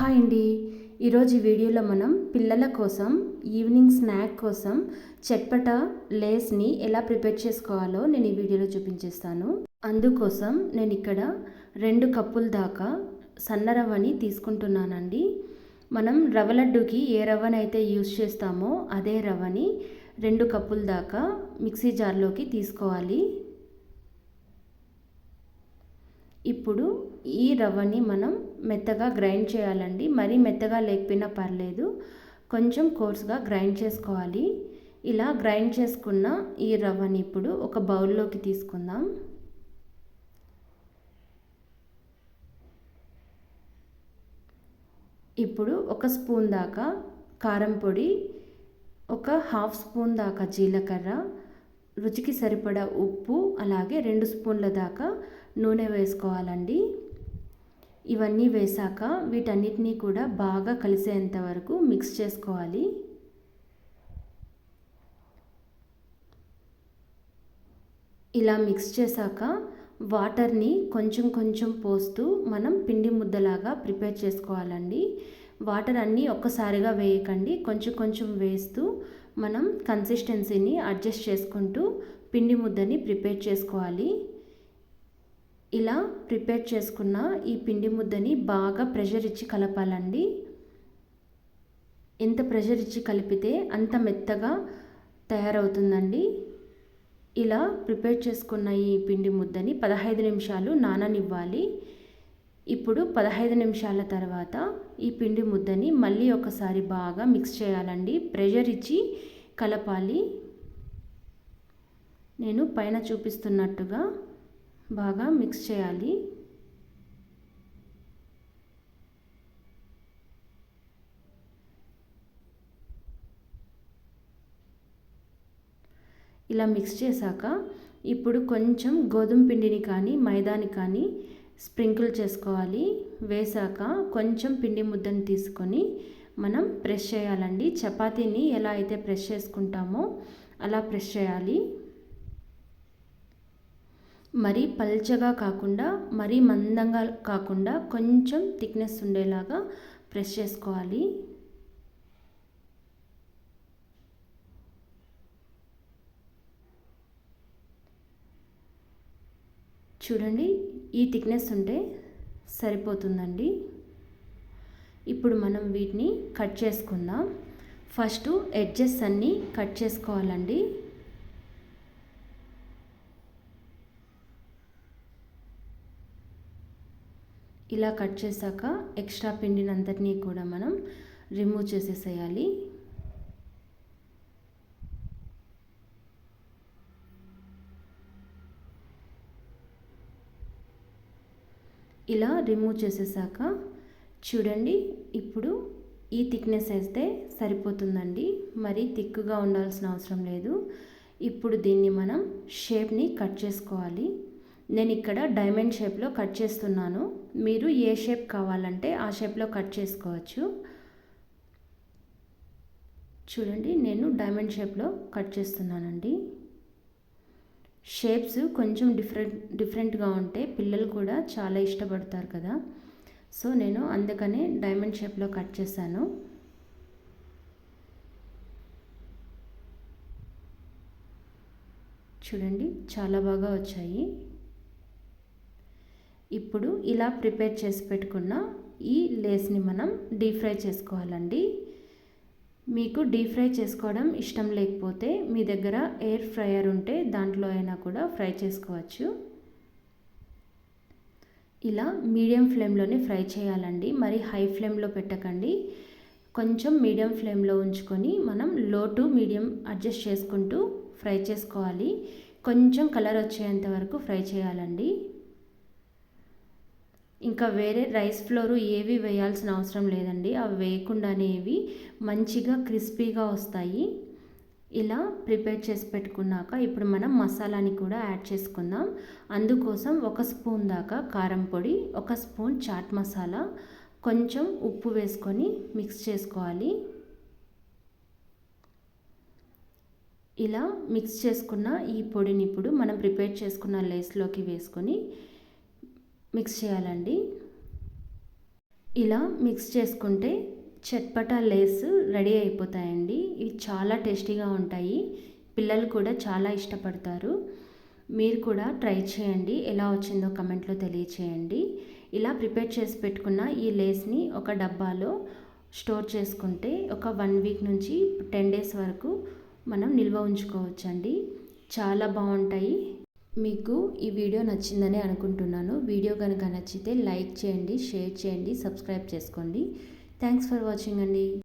Hi అండి. ఈరోజు ఈ వీడియోలో మనం పిల్లల కోసం ఈవినింగ్ స్నాక్ కోసం చట్పట లేస్ని ఎలా ప్రిపేర్ చేసుకోవాలో నేను ఈ వీడియోలో చూపించేస్తాను. అందుకోసం నేను ఇక్కడ రెండు కప్పుల దాకా సన్న రవ్వని తీసుకుంటున్నానండి. మనం రవ్వ లడ్డుకి ఏ రవ్వనైతే యూస్ చేస్తామో అదే రవ్వని రెండు కప్పుల దాకా మిక్సీ జార్లోకి తీసుకోవాలి. ఇప్పుడు ఈ రవ్వని మనం మెత్తగా గ్రైండ్ చేయాలండి. మరీ మెత్తగా లేకపోయినా పర్లేదు. కొంచెం కోర్స్గా గ్రైండ్ చేసుకోవాలి. ఇలా గ్రైండ్ చేసుకున్న ఈ రవ్వని ఇప్పుడు ఒక బౌల్లోకి తీసుకుందాం. ఇప్పుడు ఒక స్పూన్ దాకా కారం పొడి ఒక హాఫ్ స్పూన్ దాకా జీలకర్ర రుచికి సరిపడా ఉప్పు అలాగే రెండు స్పూన్ల దాకా నూనె వేసుకోవాలండి. ఇవన్నీ వేసాక వీటన్నిటినీ కూడా బాగా కలిసేంత వరకు మిక్స్ చేసుకోవాలి. ఇలా మిక్స్ చేశాక వాటర్ని కొంచెం కొంచెం పోస్తూ మనం పిండి ముద్దలాగా ప్రిపేర్ చేసుకోవాలండి. వాటర్ అన్నీ ఒక్కసారిగా వేయకండి. కొంచెం కొంచెం వేస్తూ మనం కన్సిస్టెన్సీని అడ్జస్ట్ చేసుకుంటూ పిండి ముద్దని ప్రిపేర్ చేసుకోవాలి. ఇలా ప్రిపేర్ చేసుకున్న ఈ పిండి ముద్దని బాగా ప్రెషర్ ఇచ్చి కలపాలండి. ఎంత ప్రెషర్ ఇచ్చి కలిపితే అంత మెత్తగా తయారవుతుందండి. ఇలా ప్రిపేర్ చేసుకున్న ఈ పిండి ముద్దని పదహైదు నిమిషాలు నాననివ్వాలి. ఇప్పుడు పదహైదు నిమిషాల తర్వాత ఈ పిండి ముద్దని మళ్ళీ ఒకసారి బాగా మిక్స్ చేయాలండి. ప్రెషర్ ఇచ్చి కలపాలి. నేను పైన చూపిస్తున్నట్టుగా బాగా మిక్స్ చేయాలి. ఇలా మిక్స్ చేశాక ఇప్పుడు కొంచెం గోధుమ పిండిని కానీ మైదాని కానీ స్ప్రింకిల్ చేసుకోవాలి. వేసాక కొంచెం పిండి ముద్దను తీసుకొని మనం ప్రెస్ చేయాలండి. చపాతీని ఎలా అయితే ప్రెస్ చేసుకుంటామో అలా ప్రెస్ చేయాలి. మరీ పల్చగా కాకుండా మరీ మందంగా కాకుండా కొంచెం థిక్నెస్ ఉండేలాగా ప్రెస్ చేసుకోవాలి. చూడండి ఈ థిక్నెస్ ఉంటే సరిపోతుందండి. ఇప్పుడు మనం వీటిని కట్ చేసుకుందాం. ఫస్ట్ ఎడ్జెస్ అన్నీ కట్ చేసుకోవాలండి. ఇలా కట్ చేశాక ఎక్స్ట్రా పిండినంతటినీ కూడా మనం రిమూవ్ చేసేసేయాలి. ఇలా రిమూవ్ చేసేసాక చూడండి ఇప్పుడు ఈ థిక్నెస్ వేస్తే సరిపోతుందండి. మరి థిక్గా ఉండాల్సిన అవసరం లేదు. ఇప్పుడు దీన్ని మనం షేప్ని కట్ చేసుకోవాలి. నేను ఇక్కడ డైమండ్ షేప్లో కట్ చేస్తున్నాను. మీరు ఏ షేప్ కావాలంటే ఆ షేప్లో కట్ చేసుకోవచ్చు. చూడండి నేను డైమండ్ షేప్లో కట్ చేస్తున్నానండి. షేప్స్ కొంచెం డిఫరెంట్ డిఫరెంట్గా ఉంటే పిల్లలు కూడా చాలా ఇష్టపడతారు కదా. సో నేను అందుకనే డైమండ్ షేప్లో కట్ చేశాను. చూడండి చాలా బాగా వచ్చాయి. ఇప్పుడు ఇలా ప్రిపేర్ చేసి పెట్టుకున్న ఈ లేస్ని మనం డీప్ ఫ్రై చేసుకోవాలండి. మీకు డీప్ ఫ్రై చేసుకోవడం ఇష్టం లేకపోతే మీ దగ్గర ఎయిర్ ఫ్రైయర్ ఉంటే దాంట్లో అయినా కూడా ఫ్రై చేసుకోవచ్చు. ఇలా మీడియం ఫ్లేమ్లోనే ఫ్రై చేయాలండి. మరి హై ఫ్లేమ్లో పెట్టకండి. కొంచెం మీడియం ఫ్లేమ్లో ఉంచుకొని మనం లో టు మీడియం అడ్జస్ట్ చేసుకుంటూ ఫ్రై చేసుకోవాలి. కొంచెం కలర్ వచ్చేంత వరకు ఫ్రై చేయాలండి. ఇంకా వేరే రైస్ ఫ్లోరు ఏవి వేయాల్సిన అవసరం లేదండి. అవి వేయకుండానే ఇవి మంచిగా క్రిస్పీగా వస్తాయి. ఇలా ప్రిపేర్ చేసి పెట్టుకున్నాక ఇప్పుడు మనం మసాలాని కూడా యాడ్ చేసుకుందాం. అందుకోసం ఒక స్పూన్ దాకా కారం పొడి ఒక స్పూన్ చాట్ మసాలా కొంచెం ఉప్పు వేసుకొని మిక్స్ చేసుకోవాలి. ఇలా మిక్స్ చేసుకున్న ఈ పొడిని ఇప్పుడు మనం ప్రిపేర్ చేసుకున్న లేస్లోకి వేసుకొని మిక్స్ చేయాలండి. ఇలా మిక్స్ చేసుకుంటే చట్పటా లేస్ రెడీ అయిపోతాయండి. ఇవి చాలా టేస్టీగా ఉంటాయి. పిల్లలు కూడా చాలా ఇష్టపడతారు. మీరు కూడా ట్రై చేయండి. ఎలా వచ్చిందో కమెంట్లో తెలియచేయండి. ఇలా ప్రిపేర్ చేసి పెట్టుకున్న ఈ లేస్ని ఒక డబ్బాలో స్టోర్ చేసుకుంటే ఒక వన్ వీక్ నుంచి టెన్ డేస్ వరకు మనం నిల్వ ఉంచుకోవచ్చండి. చాలా బాగుంటాయి. మీకు ఈ వీడియో నచ్చిందని అనుకుంటున్నాను. వీడియో కనుక నచ్చితే లైక్ చేయండి షేర్ చేయండి సబ్స్క్రైబ్ చేసుకోండి. థ్యాంక్స్ ఫర్ వాచింగ్ అండి.